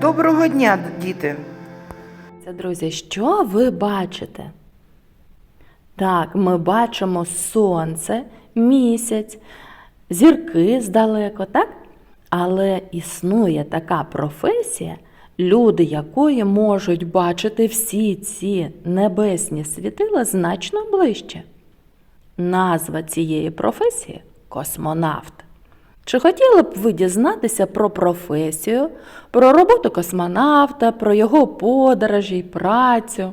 Доброго дня, діти! Це, друзі, що ви бачите? Так, ми бачимо сонце, місяць, зірки здалеко, так? Але існує така професія, люди якої можуть бачити всі ці небесні світила значно ближче. Назва цієї професії космонавт. Чи хотіли б ви дізнатися про професію, про роботу космонавта, про його подорожі й працю?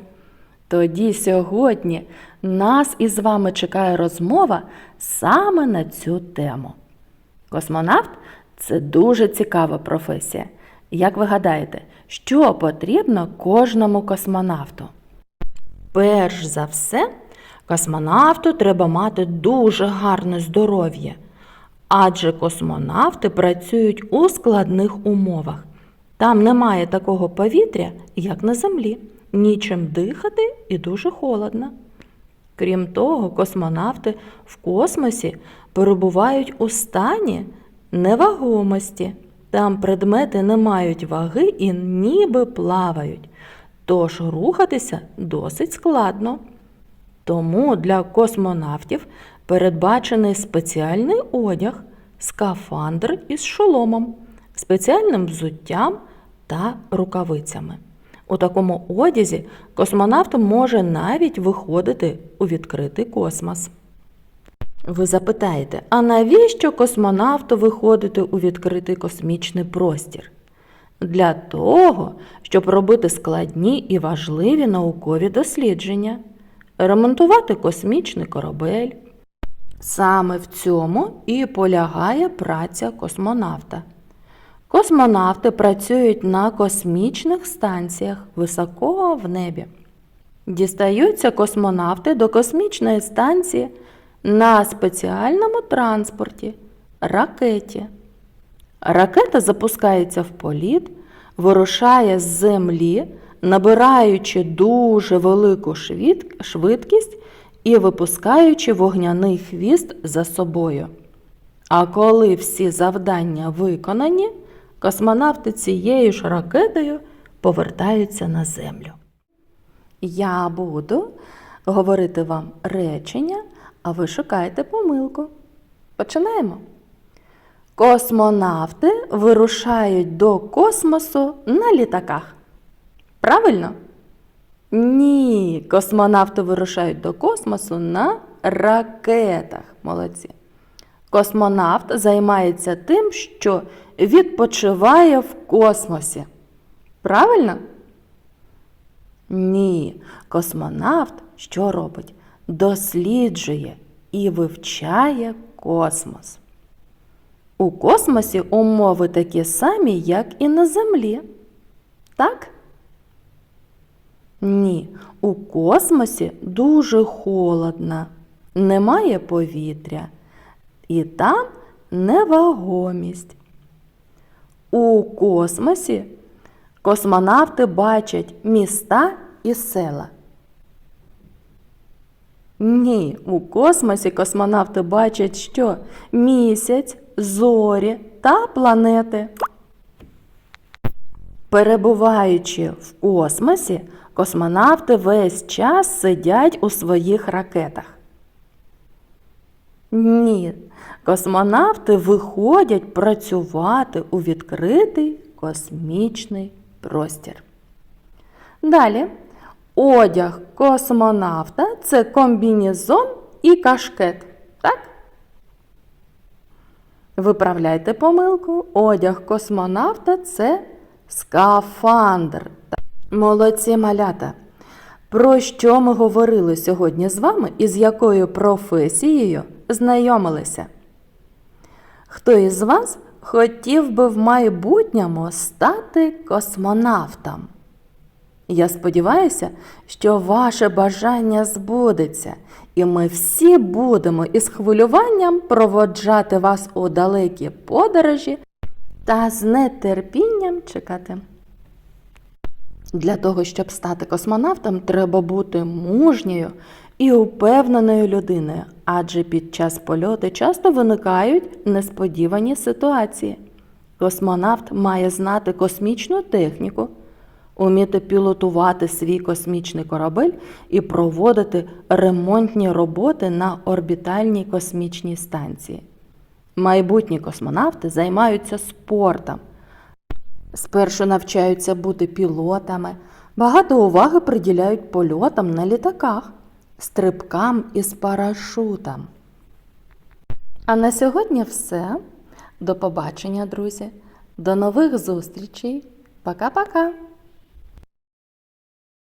Тоді сьогодні нас із вами чекає розмова саме на цю тему. Космонавт це дуже цікава професія. Як ви гадаєте, що потрібно кожному космонавту? Перш за все, космонавту треба мати дуже гарне здоров'я, адже космонавти працюють у складних умовах. Там немає такого повітря, як на землі, нічим дихати і дуже холодно. Крім того, космонавти в космосі перебувають у стані невагомості. Там предмети не мають ваги і ніби плавають, тож рухатися досить складно. Тому для космонавтів передбачений спеціальний одяг, скафандр із шоломом, спеціальним взуттям та рукавицями. У такому одязі космонавт може навіть виходити у відкритий космос. Ви запитаєте, а навіщо космонавту виходити у відкритий космічний простір? Для того, щоб робити складні і важливі наукові дослідження, ремонтувати космічний корабель. Саме в цьому і полягає праця космонавта. Космонавти працюють на космічних станціях високо в небі. Дістаються космонавти до космічної станції на спеціальному транспорті ракеті. Ракета запускається в політ, вирушає з землі, набираючи дуже велику швид- швидкість і випускаючи вогняний хвіст за собою. А коли всі завдання виконані, космонавти цією ж ракетою повертаються на землю. Я буду говорити вам речення, а ви шукаєте помилку. Починаємо. Космонавти вирушають до космосу на літаках. Правильно? Ні, космонавти вирушають до космосу на ракетах. Молодці. Космонавт займається тим, що відпочиває в космосі. Правильно? Ні, космонавт що робить? Досліджує і вивчає космос. У космосі умови такі самі, як і на Землі. Так? У космосі дуже холодно, немає повітря, і там невагомість. У космосі космонавти бачать міста і села. Ні, у космосі космонавти бачать що? Місяць, зорі та планети. Перебуваючи в космосі, космонавти весь час сидять у своїх ракетах. Ні, космонавти виходять працювати у відкритий космічний простір. Далі, одяг космонавта це комбінезон і кашкет. Так? Виправляйте помилку. Одяг космонавта це скафандр. Молодці малята. Про що ми говорили сьогодні з вами і з якою професією знайомилися? Хто із вас хотів би в майбутньому стати космонавтом? Я сподіваюся, що ваше бажання збудеться, і ми всі будемо із хвилюванням проводжати вас у далекі подорожі та з нетерпінням чекати. Для того, щоб стати космонавтом, треба бути мужньою і упевненою людиною, адже під час польоту часто виникають несподівані ситуації. Космонавт має знати космічну техніку, уміти пілотувати свій космічний корабель і проводити ремонтні роботи на орбітальній космічній станції. Майбутні космонавти займаються спортом. Спершу навчаються бути пілотами, багато уваги приділяють польотам на літаках, стрибкам із парашутом. А на сьогодні все. До побачення, друзі. До нових зустрічей. Пока-пока.